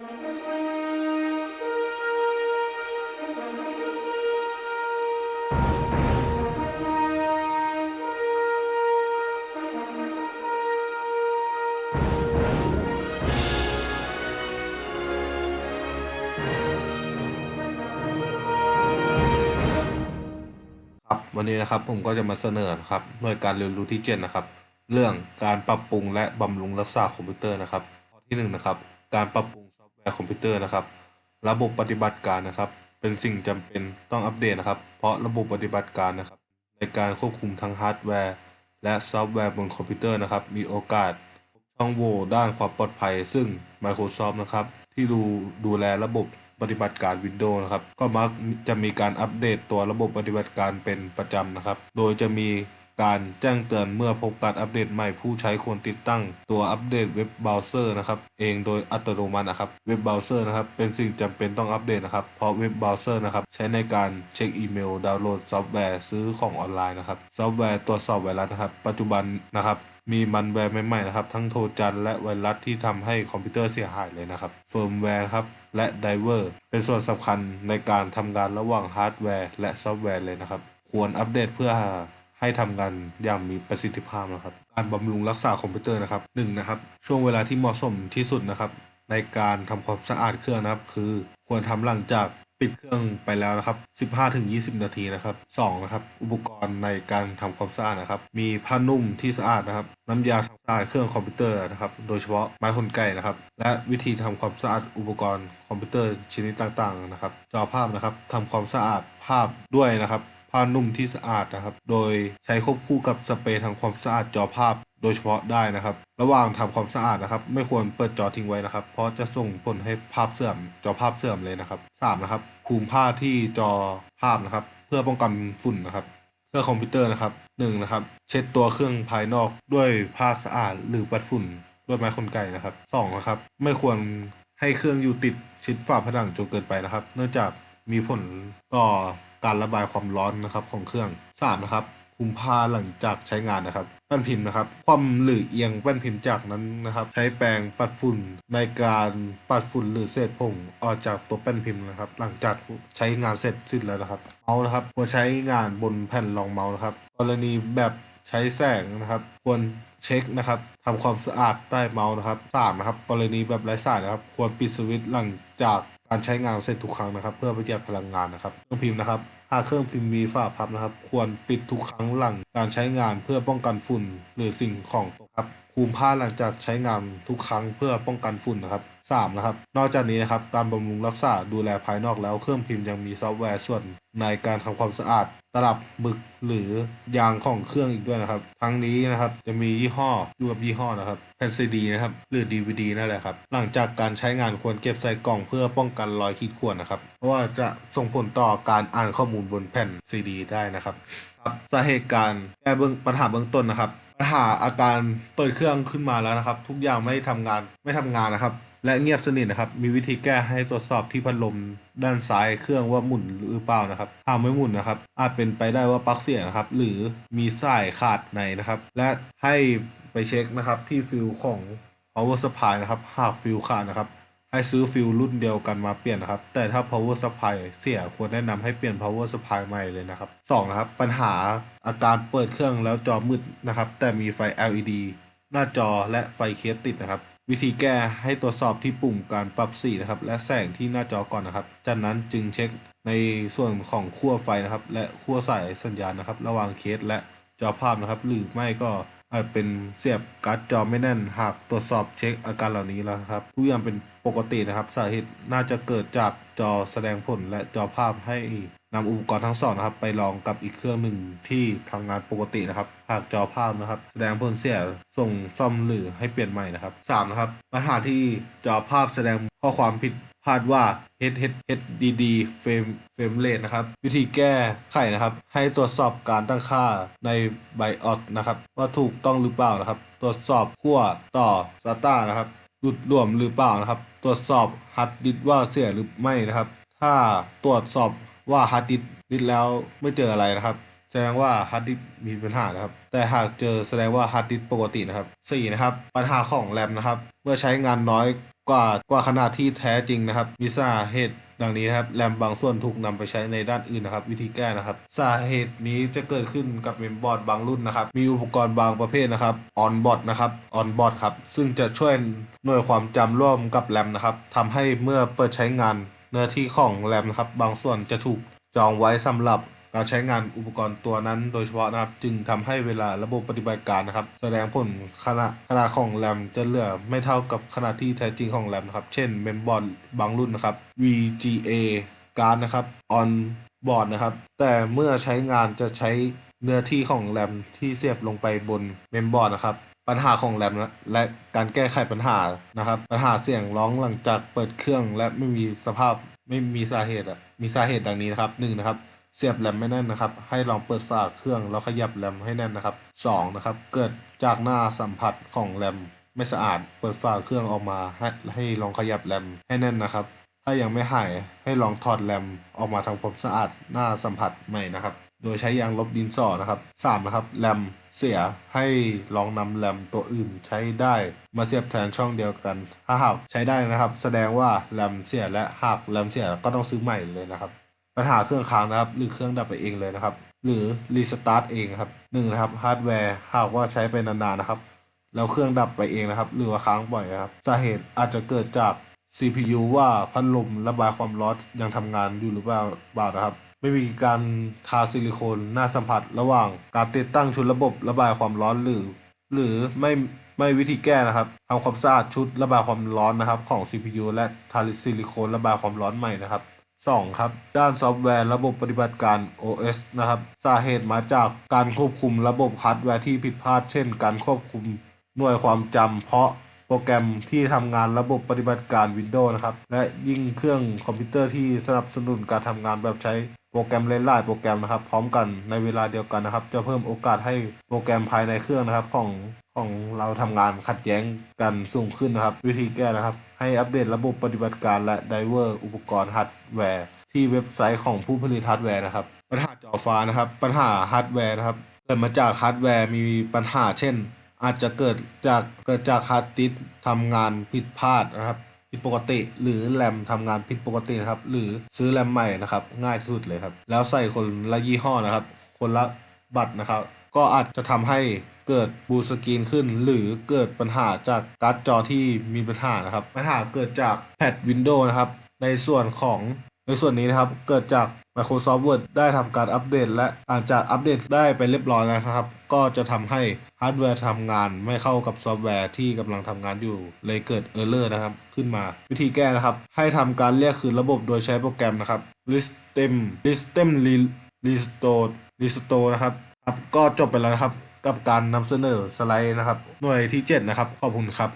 ครับวันนี้นะครับผมก็จะมาเสนอนะครับหน่วยการเรียนรู้ที่7นะครับ เรื่องการปรับปรุงและบำรุงรักษาคอมพิวเตอร์นะครับ ข้อที่1นะครับ การปรับปรุง แวร์คอมพิวเตอร์นะครับ ระบบปฏิบัติการนะครับ เป็นสิ่งจำเป็นต้องอัปเดตนะครับ เพราะระบบปฏิบัติการนะครับ ในการควบคุมทั้งฮาร์ดแวร์และซอฟต์แวร์บนคอมพิวเตอร์นะครับ มีโอกาสช่องโหว่ด้านความปลอดภัย ซึ่ง Microsoft นะครับ ที่ดูดูแลระบบปฏิบัติการ Windows นะครับ ก็มักจะมีการอัปเดตตัวระบบปฏิบัติการเป็นประจำนะครับ โดยจะมี การแจ้งเตือนเมื่อพบการอัปเดตใหม่ผู้ใช้ควรติดตั้งตัวอัปเดตเว็บเบราว์เซอร์นะครับเองโดยอัตโนมัตินะครับเว็บเบราว์เซอร์นะครับเป็นสิ่งจำเป็นต้องอัปเดตนะครับเพราะเว็บเบราว์เซอร์นะครับใช้ในการเช็คอีเมล ดาวน์โหลดซอฟต์แวร์ซื้อของออนไลน์นะครับซอฟต์แวร์ตรวจสอบไวรัสนะครับปัจจุบันนะครับมีมันแวร์ใหม่ๆนะครับ ทั้งโทรจันและไวรัสที่ทำให้คอมพิวเตอร์เสียหายเลยนะครับ เฟิร์มแวร์ครับ และไดเวอร์ เป็นส่วนสำคัญในการทำงานระหว่างฮาร์ดแวร์และซอฟต์แวร์เลยนะครับ ควรอัปเดตเพื่อ ให้ทำงานอย่างมีประสิทธิภาพนะครับ การบำรุงรักษาคอมพิวเตอร์นะครับหนึ่งนะครับ ช่วงเวลาที่เหมาะสมที่สุดนะครับ ในการทำความสะอาดเครื่องนะครับ คือควรทำหลังจากปิดเครื่องไปแล้วนะครับ 15-20 นาทีนะครับ2นะครับ อุปกรณ์ในการทำความสะอาดนะครับ มีผ้านุ่มที่สะอาดนะครับ น้ำยาทำความสะอาดเครื่องคอมพิวเตอร์นะครับ โดยเฉพาะไม้ขนไก่นะครับ และวิธีทำความสะอาดอุปกรณ์คอมพิวเตอร์ชนิดต่างๆนะครับ จอภาพนะครับทำความสะอาดภาพด้วยนะครับ ผ้านุ่มที่สะอาดนะครับ โดยใช้ควบคู่กับสเปรย์ทำความสะอาดจอภาพโดยเฉพาะได้นะครับ ระหว่างทำความสะอาดนะครับ ไม่ควรเปิดจอทิ้งไว้นะครับ เพราะจะส่งผลให้ภาพเสื่อม จอภาพเสื่อมเลยนะครับสามนะครับคลุมผ้าที่จอภาพนะครับ เพื่อป้องกันฝุ่นนะครับเครื่องคอมพิวเตอร์นะครับหนึ่งนะครับ เช็ดตัวเครื่องภายนอกด้วยผ้าสะอาดหรือปัดฝุ่นด้วยไม้คนไก่นะครับสองนะครับ ไม่ควรให้เครื่องอยู่ติดชิดฝาผนังจนเกินไปนะครับ เนื่องจากมีผลต่อ การระบายความร้อนนะครับของเครื่องสามนะครับคุมผ้าหลังจากใช้งานนะครับแป้นพิมพ์นะครับ คว่ำหรือเอียงแป้นพิมพ์จากนั้นนะครับ ใช้แปรงปัดฝุ่นในการปัดฝุ่นหรือเศษผงออกจากตัวแป้นพิมพ์นะครับ หลังจากใช้งานเสร็จสิ้นแล้วนะครับ เมาส์นะครับควรใช้งานบนแผ่นรองเมาส์นะครับ กรณีแบบใช้แสงนะครับ ควรเช็คนะครับทำความสะอาดใต้เมาส์นะครับสามนะครับกรณีแบบไร้สายนะครับ ควรปิดสวิตช์หลังจาก การใช้งานเสร็จทุกครั้งนะครับ เพื่อประหยัดพลังงานนะครับเครื่องพิมพ์นะครับหากเครื่องพิมพ์มีฝาพับนะครับ ควรปิดทุกครั้งหลังการใช้งานเพื่อป้องกันฝุ่น หรือสิ่งของตกครับคลุมผ้าหลังจากใช้งานทุกครั้งเพื่อป้องกันฝุ่นนะครับ สามนะครับ นอกจากนี้นะครับ การบำรุงรักษาดูแลภายนอกแล้วเครื่องพิมพ์ยังมีซอฟต์แวร์ส่วนในการทำความสะอาดตลับหมึกหรือยางของเครื่องอีกด้วยนะครับ ทั้งนี้นะครับจะมียี่ห้ออยู่กับยี่ห้อนะครับแผ่นซีดีนะครับหรือ DVD นั่นแหละครับ หลังจากการใช้งานควรเก็บใส่กล่องเพื่อป้องกันรอยขีดข่วนนะครับ เพราะว่าจะส่งผลต่อการอ่านข้อมูลบนแผ่นซีดี ได้นะครับครับสาเหตุการแก้เบื้องปัญหาเบื้องต้นนะครับ ปัญหาอาการเปิดเครื่องขึ้นมาแล้วนะครับ ทุกอย่างไม่ทำงานไม่ทำงานนะครับ และเงียบสนิทนะครับ มีวิธีแก้ให้ตรวจสอบที่พัดลมด้านซ้ายเครื่องว่าหมุนหรือเปล่านะครับ หากไม่หมุนนะครับ อาจเป็นไปได้ว่าปลั๊กเสียนะครับ หรือมีสายขาดในนะครับ และให้ไปเช็คนะครับที่ฟิลของ power supply นะครับ หากฟิลขาดนะครับ ให้ซื้อฟิลรุ่นเดียวกันมาเปลี่ยนนะครับ แต่ถ้า power supply เสียควรแนะนำให้เปลี่ยน power supply ใหม่เลยนะครับสองนะครับ ปัญหาอาการเปิดเครื่องแล้วจอมืดนะครับ แต่มีไฟ LED หน้าจอและไฟเคสติดนะครับ วิธีแก้ให้ตรวจสอบที่ปุ่มการปรับสีนะครับ และแสงที่หน้าจอก่อนนะครับ จากนั้นจึงเช็คในส่วนของขั้วไฟนะครับ และขั้วสายสัญญาณนะครับ ระหว่างเคสและจอภาพนะครับ หรือไม่ก็อาจเป็นเสียบการ์ดจอไม่แน่น หากตรวจสอบเช็คอาการเหล่านี้แล้วครับทุกอย่างเป็นปกตินะครับ สาเหตุน่าจะเกิดจากจอแสดงผลและจอภาพให้ นำอุปกรณ์ทั้งสองนะครับ ไปลองกับอีกเครื่องหนึ่งที่ทำงานปกตินะครับ หากจอภาพนะครับ แสดงผลเสียส่งซ่อมหรือให้เปลี่ยนใหม่นะครับสามนะครับปัญหาที่จอภาพแสดงข้อความผิดพลาดว่า HHHDD frame frame rate นะครับ วิธีแก้ไขนะครับ ให้ตรวจสอบการตั้งค่าใน BIOS นะครับ ว่าถูกต้องหรือเปล่านะครับ ตรวจสอบขั้วต่อ SATA นะครับหลุดรวมหรือเปล่านะครับ ตรวจสอบฮาร์ดดิสว่าเสียหรือไม่นะครับ ถ้าตรวจสอบ ว่าฮาร์ดดิสก์ดิสก์แล้วไม่เจออะไรนะครับ แสดงว่าฮาร์ดดิสก์มีปัญหานะครับ แต่หากเจอแสดงว่าฮาร์ดดิสก์ปกตินะครับ 4 นะครับ ปัญหาของแรมนะครับ เมื่อใช้งานน้อยกว่ากว่าขนาดที่แท้จริงนะครับ มีสาเหตุดังนี้นะครับแรมบางส่วนถูกนำไปใช้ในด้านอื่นนะครับ วิธีแก้นะครับ สาเหตุนี้จะเกิดขึ้นกับเมมบอร์ดบางรุ่นนะครับ มีอุปกรณ์บางประเภทนะครับออนบอร์ดนะครับออนบอร์ดครับซึ่งจะช่วยหน่วยความจำร่วมกับแรมนะครับทำให้เมื่อเปิดใช้งาน เนื้อที่ของแรมนะครับ บางส่วนจะถูกจองไว้สำหรับการใช้งานอุปกรณ์ตัวนั้นโดยเฉพาะนะครับ จึงทำให้เวลาระบบปฏิบัติการนะครับ แสดงผลขนาดขนาดของแรมจะเหลือไม่เท่ากับขนาดที่แท้จริงของแรมนะครับ เช่นเมมบอร์ดบางรุ่นนะครับ VGA การนะครับ on board นะครับ แต่เมื่อใช้งานจะใช้เนื้อที่ของแรมที่เสียบลงไปบนเมมบอร์ดนะครับ ปัญหาของแรมและการแก้ไขปัญหานะครับ ปัญหาเสียงร้องหลังจากเปิดเครื่องและไม่มีสภาพไม่มีสาเหตุอะมีสาเหตุดังนี้นะครับหนึ่งนะครับเสียบแรมไม่แน่นนะครับ ให้ลองเปิดฝาเครื่องแล้วขยับแรมให้แน่นนะครับสองนะครับเกิดจากหน้าสัมผัสของแรมไม่สะอาด เปิดฝาเครื่องออกมาให้ให้ลองขยับแรมให้แน่นนะครับ ถ้ายังไม่หายให้ลองถอดแรมออกมาทำความสะอาดหน้าสัมผัสใหม่นะครับ โดยใช้ยางลบดินสอนะครับสามนะครับแรมเสียให้ลองนำแรมตัวอื่นใช้ได้มาเสียบแทนช่องเดียวกัน ถ้าหากใช้ได้นะครับ แสดงว่าแรมเสียและหากแรมเสียก็ต้องซื้อใหม่เลยนะครับ ปัญหาเครื่องค้างนะครับหรือเครื่องดับไปเองเลยนะครับ หรือรีสตาร์ทเองครับหนึ่งนะครับฮาร์ดแวร์หากว่าใช้ไปนานๆนะครับแล้วเครื่องดับไปเองนะครับ หรือว่าค้างบ่อยนะครับสาเหตุอาจจะเกิดจาก CPU ว่าพัดลมระบายความร้อนยังทำงานอยู่หรือเปล่าเปล่านะครับ ไม่มีการทาซิลิโคนหน้าสัมผัสระหว่าง การติดตั้งชุดระบบระบายความร้อนหรือ หรือไม่ไม่วิธีแก้นะครับทำความสะอาดชุดระบายความร้อนนะครับของ CPU และทาซิลิโคนระบายความร้อนใหม่นะครับ 2. ครับ ด้านซอฟต์แวร์ระบบปฏิบัติการ OS นะครับ สาเหตุมาจากการควบคุมระบบฮาร์ดแวร์ที่ผิดพลาด เช่น การควบคุมหน่วยความจำเพราะ โปรแกรมที่ทำงานระบบปฏิบัติการ Windows นะครับ และยิ่งเครื่องคอมพิวเตอร์ที่สนับสนุนการทำงานแบบใช้โปรแกรมหลายๆโปรแกรมนะครับ พร้อมกันในเวลาเดียวกันนะครับ จะเพิ่มโอกาสให้โปรแกรมภายในเครื่องนะครับ ของของเราทำงานขัดแย้งกันสูงขึ้นนะครับ วิธีแก้นะครับ ให้อัปเดตระบบปฏิบัติการและไดเวอร์อุปกรณ์ฮาร์ดแวร์ที่เว็บไซต์ของผู้ผลิตฮาร์ดแวร์นะครับ ปัญหาจอฟ้านะครับ ปัญหาฮาร์ดแวร์นะครับเกิดมาจากฮาร์ดแวร์มีปัญหาเช่น อาจจะเกิดจากเกิดจากฮาร์ดดิสทำงานผิดพลาดนะครับผิดปกติหรือแรมทำงานผิดปกตินะครับ หรือซื้อแรมใหม่นะครับ ง่ายที่สุดเลยครับ แล้วใส่คนละยี่ห้อนะครับ คนละบัตรนะครับ ก็อาจจะทำให้เกิดบูสกรีนขึ้น หรือเกิดปัญหาจากการ์ดจอที่มีปัญหานะครับ ปัญหาเกิดจากแพดวินโดว์นะครับ ในส่วนของ ในส่วนนี้นะครับเกิดจาก Microsoft Word ได้ทำการอัปเดต และหลังจากอัปเดตได้ไปเรียบร้อยแล้วนะครับ ก็จะทำให้ฮาร์ดแวร์ทำงานไม่เข้ากับซอฟต์แวร์ที่กำลังทำงานอยู่ เลยเกิดเออร์เลอร์นะครับ ขึ้นมา วิธีแก้นะครับ ให้ทำการเรียกคืนระบบโดยใช้โปรแกรมนะครับ Listem Listem Restore Restore นะครับครับก็จบไปแล้วนะครับ กับการนำเสนอสไลด์นะครับ หน่วยที่ 7 นะครับ ขอบคุณครับ